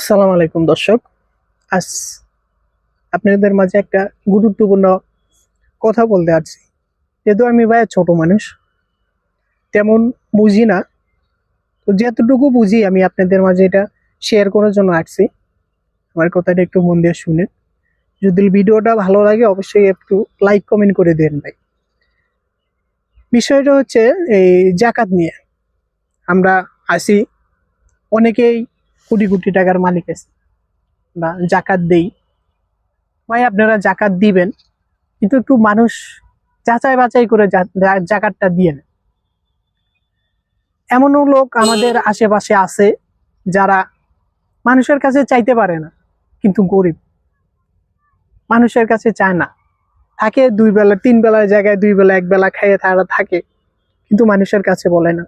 আসসালামু আলাইকুম দর্শক। আজ আপনাদের মাঝে একটা গুরুত্বপূর্ণ কথা বলতে আছি যেহেতু আমি ভাই ছোট মানুষ, তেমন বুঝি না। তো যতটুকু বুঝি আমি আপনাদের মাঝে এটা শেয়ার করার জন্য আসছি। আমার কথাটা একটু মন দিয়ে শুনে। যদি ভিডিওটা ভালো লাগে অবশ্যই একটু লাইক কমেন্ট করে দেন ভাই। বিষয়টা হচ্ছে এই জাকাত নিয়ে। আমরা আসি অনেকেই কোটি কোটি টাকার মালিক আছে। বা জাকাত দেই। ভাই, আপনারা জাকাত দিবেন, কিন্তু একটু মানুষ যাচাই বাছাই করে জাকাতটা দিয়ে নেন। এমনও লোক আমাদের আশেপাশে আছে যারা মানুষের কাছে চাইতে পারে না, কিন্তু গরিব। মানুষের কাছে চায় না। থাকে দুই বেলা, তিন বেলার জায়গায় দুই বেলা, এক বেলা খাইয়ে তারা থাকে, কিন্তু মানুষের কাছে বলে না।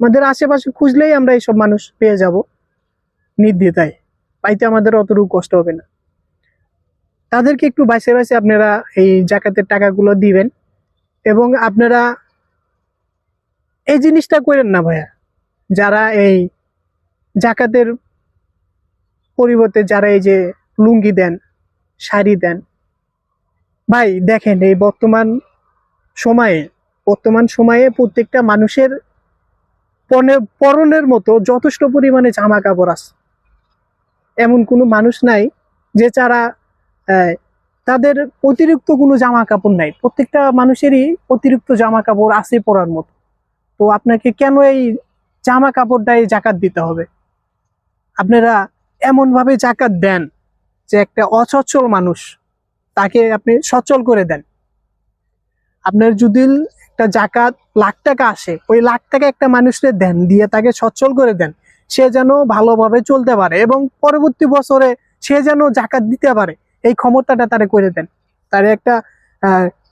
আমাদের আশেপাশে খুঁজলেই আমরা এইসব মানুষ পেয়ে যাব। নির্দ্বিধায় পাইতে আমাদের অতটুকু কষ্ট হবে না। তাদেরকে একটু বাইসে বাইসে আপনারা এই জাকাতের টাকাগুলো দিবেন এবং আপনারা এই জিনিসটা করেন না ভাইয়া। যারা এই জাকাতের পরিবর্তে যারা এই যে লুঙ্গি দেন, শাড়ি দেন, ভাই দেখেন এই বর্তমান সময়ে বর্তমান সময়ে প্রত্যেকটা মানুষের পণে- পরনের মতো যথেষ্ট পরিমাণে জামা কাপড় আছে। এমন কোনো মানুষ নাই যে যারা তাদের অতিরিক্ত কোনো জামা কাপড় নাই। প্রত্যেকটা মানুষেরই অতিরিক্ত জামা কাপড় আছে পরার মতো। তো আপনাকে কেন এই জামা কাপড়টাই জাকাত দিতে হবে? আপনারা এমনভাবে জাকাত দেন যে একটা অসচ্ছল মানুষ তাকে আপনি সচ্ছল করে দেন। আপনার যদি একটা জাকাত লাখ টাকা আসে, ওই লাখ টাকা একটা মানুষকে দেন, দিয়ে তাকে সচ্ছল করে দেন। সে যেন ভালোভাবে চলতে পারে এবং পরবর্তী বছরে সে যেন জাকাত দিতে পারে, এই ক্ষমতাটা তারে করে দেন। তারে একটা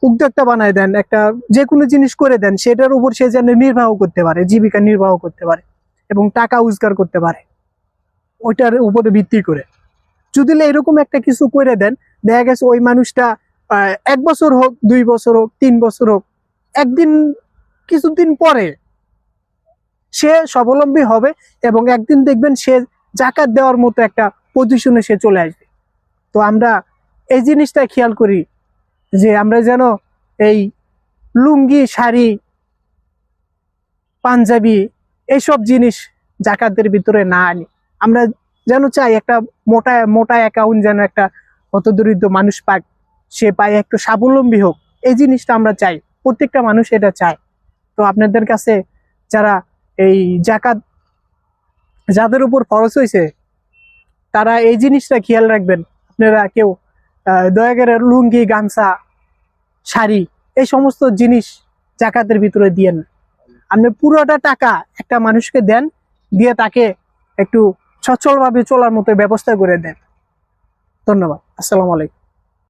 উদ্যোক্তা বানায় দেন, একটা যে কোনো জিনিস করে দেন, সেটার উপর সে যেন নির্বাহ করতে পারে, জীবিকা নির্বাহ করতে পারে এবং টাকা রোজগার করতে পারে। ওইটার উপরে ভিত্তি করে। যদি এরকম একটা কিছু করে দেন, দেখা গেছে ওই মানুষটা এক বছর হোক, দুই বছর হোক, তিন বছর হোক, একদিন, কিছুদিন পরে সে স্বাবলম্বী হবে এবং একদিন দেখবেন সে জাকাত দেওয়ার মতো একটা পজিশনে সে চলে আসবে। তো আমরা এই জিনিসটা খেয়াল করি যে আমরা যেন এই লুঙ্গি, শাড়ি, পাঞ্জাবি এইসব জিনিস জাকাতের ভিতরে না আনি। আমরা যেন চাই একটা মোটা মোটা অ্যাকাউন্ট যেন একটা অত দরিদ্র মানুষ পাক, সে পায়, একটু স্বাবলম্বী হোক। এই জিনিসটা আমরা চাই, প্রত্যেকটা মানুষ এটা চায়। তো আপনাদের কাছে যারা এই জাকাত যাদের উপর খরচ হয়েছে, তারা এই জিনিসটা খেয়াল রাখবেন। আপনারা কেউ দয়া করে লুঙ্গি, গামছা, শাড়ি, এই সমস্ত জিনিস জাকাতের ভিতরে দিয়েন। আপনি পুরোটা টাকা একটা মানুষকে দেন, দিয়ে তাকে একটু সচ্ছলভাবে চলার মতো ব্যবস্থা করে দেন। ধন্যবাদ। আসসালামু আলাইকুম।